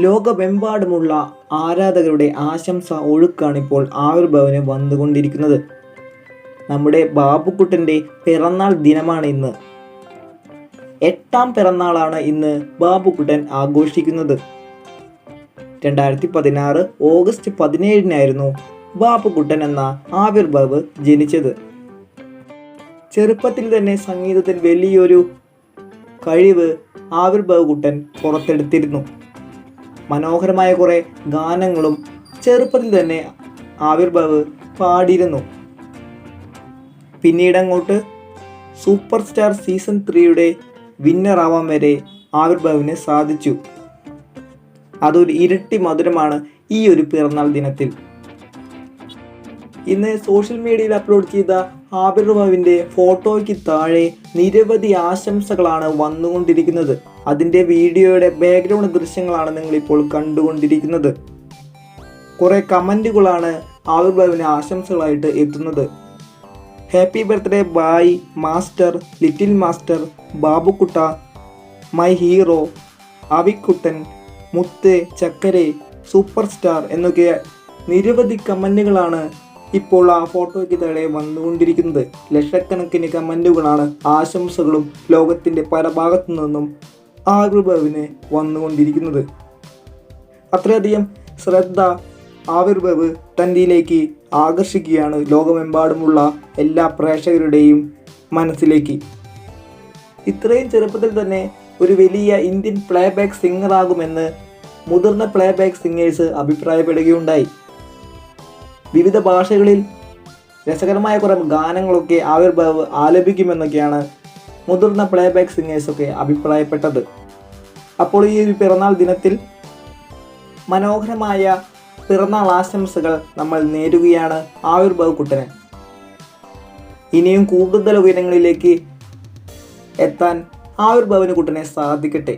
ലോകമെമ്പാടുമുള്ള ആരാധകരുടെ ആശംസ ഒഴുക്കാണിപ്പോൾ ആവിർഭവന് വന്നുകൊണ്ടിരിക്കുന്നത്. നമ്മുടെ ബാബുക്കുട്ടന്റെ പിറന്നാൾ ദിനമാണ് ഇന്ന്. എട്ടാം പിറന്നാളാണ് ഇന്ന് ബാബുക്കുട്ടൻ ആഘോഷിക്കുന്നത്. രണ്ടായിരത്തി പതിനാറ് ഓഗസ്റ്റ് പതിനേഴിനായിരുന്നു ബാബുക്കുട്ടൻ എന്ന ആവിർഭാവ് ജനിച്ചത്. ചെറുപ്പത്തിൽ തന്നെ സംഗീതത്തിൽ വലിയൊരു കഴിവ് ആവിർഭവ് കുട്ടൻ പുറത്തെടുത്തിരുന്നു. മനോഹരമായ കുറേ ഗാനങ്ങളും ചെറുപ്പത്തിൽ തന്നെ ആവിർഭവ് പാടിയിരുന്നു. പിന്നീട് അങ്ങോട്ട് സൂപ്പർ സ്റ്റാർ സീസൺ ത്രീയുടെ വിന്നറാവാൻ വരെ ആവിർഭവിന് സാധിച്ചു. അതൊരു ഇരട്ടി മധുരമാണ് ഈ ഒരു പിറന്നാൾ ദിനത്തിൽ. ഇന്ന് സോഷ്യൽ മീഡിയയിൽ അപ്ലോഡ് ചെയ്ത ആബിർവാവിന്റെ ഫോട്ടോയ്ക്ക് താഴെ നിരവധി ആശംസകളാണ് വന്നുകൊണ്ടിരിക്കുന്നത്. അതിന്റെ വീഡിയോയുടെ ബാക്ക്ഗ്രൗണ്ട് ദൃശ്യങ്ങളാണ് നിങ്ങളിപ്പോൾ കണ്ടുകൊണ്ടിരിക്കുന്നത്. കുറേ കമന്റുകളാണ് ആവിർഭവിന് ആശംസകളായിട്ട് എത്തുന്നത്. ഹാപ്പി ബർത്ത്ഡേ ബായ് മാസ്റ്റർ ലിറ്റിൽ മാസ്റ്റർ ബാബുക്കുട്ട മൈ ഹീറോ അവിക്കുട്ടൻ മുത്ത് ചക്കരെ സൂപ്പർ സ്റ്റാർ എന്നൊക്കെ നിരവധി കമന്റുകളാണ് ഇപ്പോൾ ആ ഫോട്ടോയ്ക്ക് താഴെ വന്നുകൊണ്ടിരിക്കുന്നത് ലക്ഷക്കണക്കിന് കമന്റുകളാണ് ആശംസകളും ലോകത്തിന്റെ പല ഭാഗത്തു നിന്നും ആവിർഭവിന് വന്നുകൊണ്ടിരിക്കുന്നത്. അത്രയധികം ശ്രദ്ധ ആവിർഭവ് തന്റെയിലേക്ക് ആകർഷിക്കുകയാണ് ലോകമെമ്പാടുമുള്ള എല്ലാ പ്രേക്ഷകരുടെയും മനസ്സിലേക്ക്. ഇത്രയും ചെറുപ്പത്തിൽ തന്നെ ഒരു വലിയ ഇന്ത്യൻ പ്ലേബാക്ക് സിംഗറാകുമെന്ന് മുതിർന്ന പ്ലേബാക്ക് സിംഗേഴ്സ് അഭിപ്രായപ്പെടുകയുണ്ടായി. വിവിധ ഭാഷകളിൽ രസകരമായ കുറേ ഗാനങ്ങളൊക്കെ ആവിർഭാവ് ആലപിക്കുമെന്നൊക്കെയാണ് മുതിർന്ന പ്ലേബാക്ക് സിംഗേഴ്സൊക്കെ അഭിപ്രായപ്പെട്ടത്. അപ്പോൾ ഈ ഒരു പിറന്നാൾ ദിനത്തിൽ മനോഹരമായ പിറന്നാൾ ആശംസകൾ നമ്മൾ നേരുകയാണ് ആവിർഭാവ് കുട്ടന് ഇനിയും കൂടുതൽ ഉയരങ്ങളിലേക്ക് എത്താൻ ആവിർഭവന് കുട്ടനെ സാധിക്കട്ടെ.